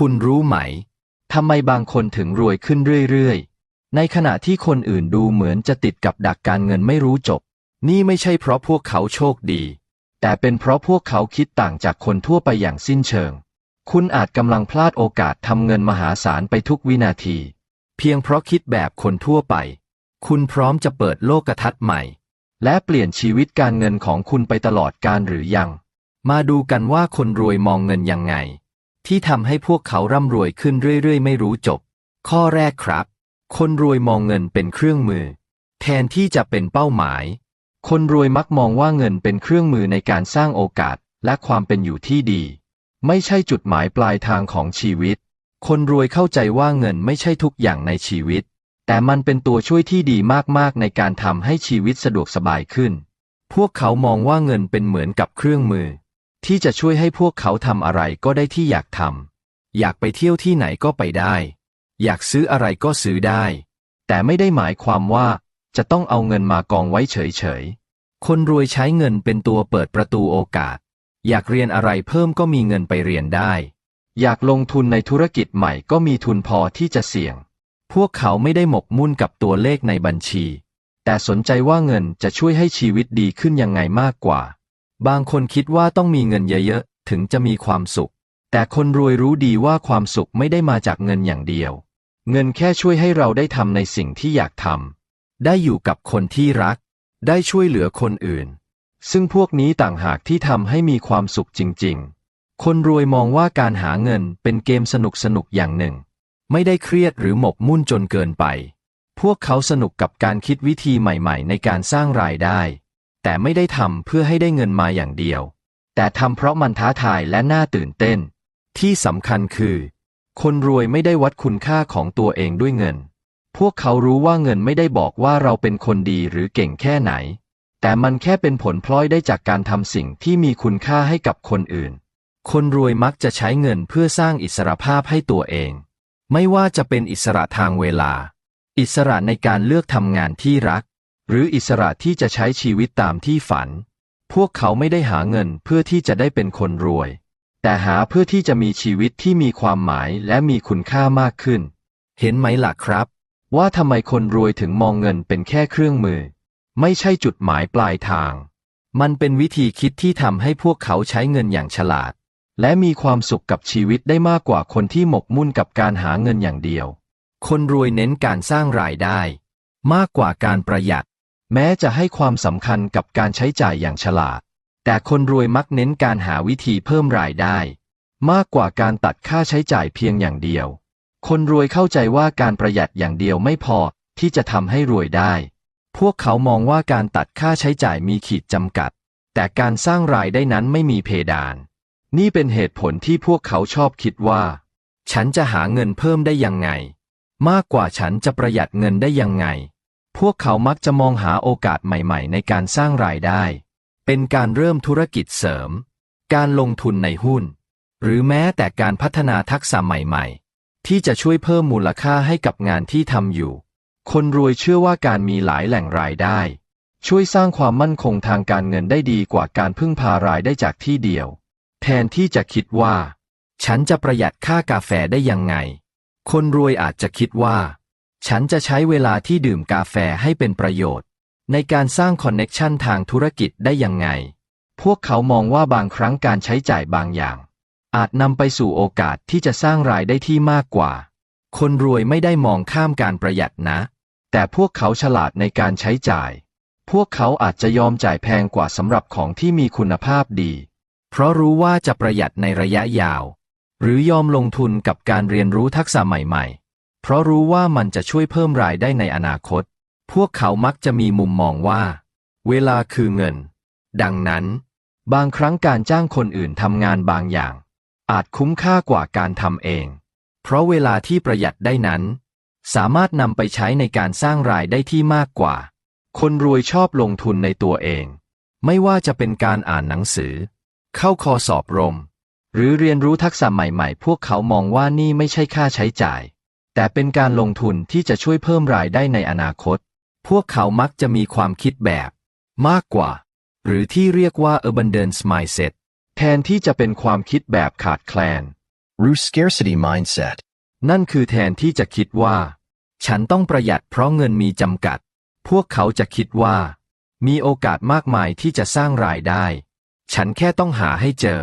คุณรู้ไหม ทำไมบางคนถึงรวยขึ้นเรื่อยๆ ในขณะที่คนอื่นดูเหมือนจะติดกับดักการเงินไม่รู้จบ นี่ไม่ใช่เพราะพวกเขาโชคดี แต่เป็นเพราะพวกเขาคิดต่างจากคนทั่วไปอย่างสิ้นเชิง คุณอาจกำลังพลาดโอกาสทำเงินมหาศาลไปทุกวินาที เพียงเพราะคิดแบบคนทั่วไป คุณพร้อมจะเปิดโลกทัศน์ใหม่ และเปลี่ยนชีวิตการเงินของคุณไปตลอดการหรือยัง มาดูกันว่าคนรวยมองเงินยังไง ที่ทำให้พวกเขาร่ำรวยขึ้นเรื่อยๆ ไม่รู้จบ ข้อแรกครับ คนรวยมองเงินเป็นเครื่องมือ แทนที่จะเป็นเป้าหมาย คนรวยมักมองว่าเงินเป็นเครื่องมือในการสร้างโอกาสและความเป็นอยู่ที่ดี ไม่ใช่จุดหมายปลายทางของชีวิต คนรวยเข้าใจว่าเงินไม่ใช่ทุกอย่างในชีวิต แต่มันเป็นตัวช่วยที่ดีมากๆในการทำให้ชีวิตสะดวกสบายขึ้น พวกเขามองว่าเงินเป็นเหมือนกับเครื่องมือ ที่จะช่วยให้พวกเขาทำอะไรก็ได้ที่อยากทำอยากไปเที่ยวที่ไหนก็ไปได้ อยากซื้ออะไรก็ซื้อได้ แต่ไม่ได้หมายความว่าจะต้องเอาเงินมากองไว้เฉยๆ คนรวยใช้เงินเป็นตัวเปิดประตูโอกาส อยากเรียนอะไรเพิ่มก็มีเงินไปเรียนได้ อยากลงทุนในธุรกิจใหม่ก็มีทุนพอที่จะเสี่ยง พวกเขาไม่ได้หมกมุ่นกับตัวเลขในบัญชี แต่สนใจว่าเงินจะช่วยให้ชีวิตดีขึ้นยังไงมากกว่า บางคนคิดว่าต้องมีเงินเยอะๆ ถึงจะมีความสุข แต่คนรวยรู้ดีว่าความสุขไม่ได้มาจากเงินอย่างเดียว เงินแค่ช่วยให้เราได้ทำในสิ่งที่อยากทำ ได้อยู่กับคนที่รัก ได้ช่วยเหลือคนอื่น ซึ่งพวกนี้ต่างหากที่ทำให้มีความสุขจริง ๆ คนรวยมองว่าการหาเงินเป็นเกมสนุกๆอย่างหนึ่ง ไม่ได้เครียดหรือหมกมุ่นจนเกินไป พวกเขาสนุกกับการคิดวิธีใหม่ ๆ ในการสร้างรายได้ แต่ไม่ได้ทำเพื่อให้ได้เงินมาอย่างเดียว แต่ทำเพราะมันท้าทายและน่าตื่นเต้น ที่สำคัญคือ คนรวยไม่ได้วัดคุณค่าของตัวเองด้วยเงิน พวกเขารู้ว่าเงินไม่ได้บอกว่าเราเป็นคนดีหรือเก่งแค่ไหน แต่มันแค่เป็นผลพลอยได้จากการทำสิ่งที่มีคุณค่าให้กับคนอื่น คนรวยมักจะใช้เงินเพื่อสร้างอิสรภาพให้ตัวเอง ไม่ว่าจะเป็นอิสระทางเวลา อิสระในการเลือกทำงานที่รัก หรืออิสระที่จะใช้ชีวิตตามที่ฝัน พวกเขาไม่ได้หาเงินเพื่อที่จะได้เป็นคนรวย แต่หาเพื่อที่จะมีชีวิตที่มีความหมายและมีคุณค่ามากขึ้น เห็นไหมล่ะครับ ว่าทำไมคนรวยถึงมองเงินเป็นแค่เครื่องมือ ไม่ใช่จุดหมายปลายทาง มันเป็นวิธีคิดที่ทำให้พวกเขาใช้เงินอย่างฉลาด และมีความสุขกับชีวิตได้มากกว่าคนที่หมกมุ่นกับการหาเงินอย่างเดียว คนรวยเน้นการสร้างรายได้ มากกว่าการประหยัด แม้จะให้ความสำคัญกับการใช้จ่ายอย่างฉลาด แต่คนรวยมักเน้นการหาวิธีเพิ่มรายได้ มากกว่าการตัดค่าใช้จ่ายเพียงอย่างเดียว คนรวยเข้าใจว่าการประหยัดอย่างเดียวไม่พอที่จะทำให้รวยได้ พวกเขามองว่าการตัดค่าใช้จ่ายมีขีดจำกัด แต่การสร้างรายได้นั้นไม่มีเพดาน นี่เป็นเหตุผลที่พวกเขาชอบคิดว่า ฉันจะหาเงินเพิ่มได้ยังไง มากกว่าฉันจะประหยัดเงินได้ยังไง พวกเขามักจะมองหาโอกาสใหม่ๆ ในการสร้างรายได้ เป็นการเริ่มธุรกิจเสริม การลงทุนในหุ้น หรือแม้แต่การพัฒนาทักษะใหม่ๆ ที่จะช่วยเพิ่มมูลค่าให้กับงานที่ทำอยู่ คนรวยเชื่อว่าการมีหลายแหล่งรายได้ ช่วยสร้างความมั่นคงทางการเงินได้ดีกว่าการพึ่งพารายได้จากที่เดียว แทนที่จะคิดว่า ฉันจะประหยัดค่ากาแฟได้ยังไง คนรวยอาจจะคิดว่า ฉันจะใช้เวลาที่ดื่มกาแฟให้เป็นประโยชน์ ในการสร้างคอนเน็กชันทางธุรกิจได้ยังไง พวกเขามองว่าบางครั้งการใช้จ่ายบางอย่าง อาจนำไปสู่โอกาสที่จะสร้างรายได้ที่มากกว่า คนรวยไม่ได้มองข้ามการประหยัดนะ แต่พวกเขาฉลาดในการใช้จ่าย พวกเขาอาจจะยอมจ่ายแพงกว่าสำหรับของที่มีคุณภาพดี เพราะรู้ว่าจะประหยัดในระยะยาว หรือยอมลงทุนกับการเรียนรู้ทักษะใหม่ ๆ เพราะรู้ว่ามันจะช่วยเพิ่มรายได้ในอนาคต พวกเขามักจะมีมุมมองว่า เวลาคือเงิน ดังนั้น บางครั้งการจ้างคนอื่นทำงานบางอย่าง อาจคุ้มค่ากว่าการทำเอง เพราะเวลาที่ประหยัดได้นั้น สามารถนำไปใช้ในการสร้างรายได้ที่มากกว่า คนรวยชอบลงทุนในตัวเอง ไม่ว่าจะเป็นการอ่านหนังสือ เข้าคอสอบรม หรือเรียนรู้ทักษะใหม่ ๆ พวกเขามองว่านี่ไม่ใช่ค่าใช้จ่าย แต่เป็นการลงทุนที่จะช่วยเพิ่มรายได้ในอนาคต พวกเขามักจะมีความคิดแบบ มากกว่า หรือที่เรียกว่า abundance mindset แทนที่จะเป็นความคิดแบบขาดแคลน หรือ scarcity mindset นั่นคือแทนที่จะคิดว่า ฉันต้องประหยัดเพราะเงินมีจำกัด พวกเขาจะคิดว่า มีโอกาสมากมายที่จะสร้างรายได้ ฉันแค่ต้องหาให้เจอ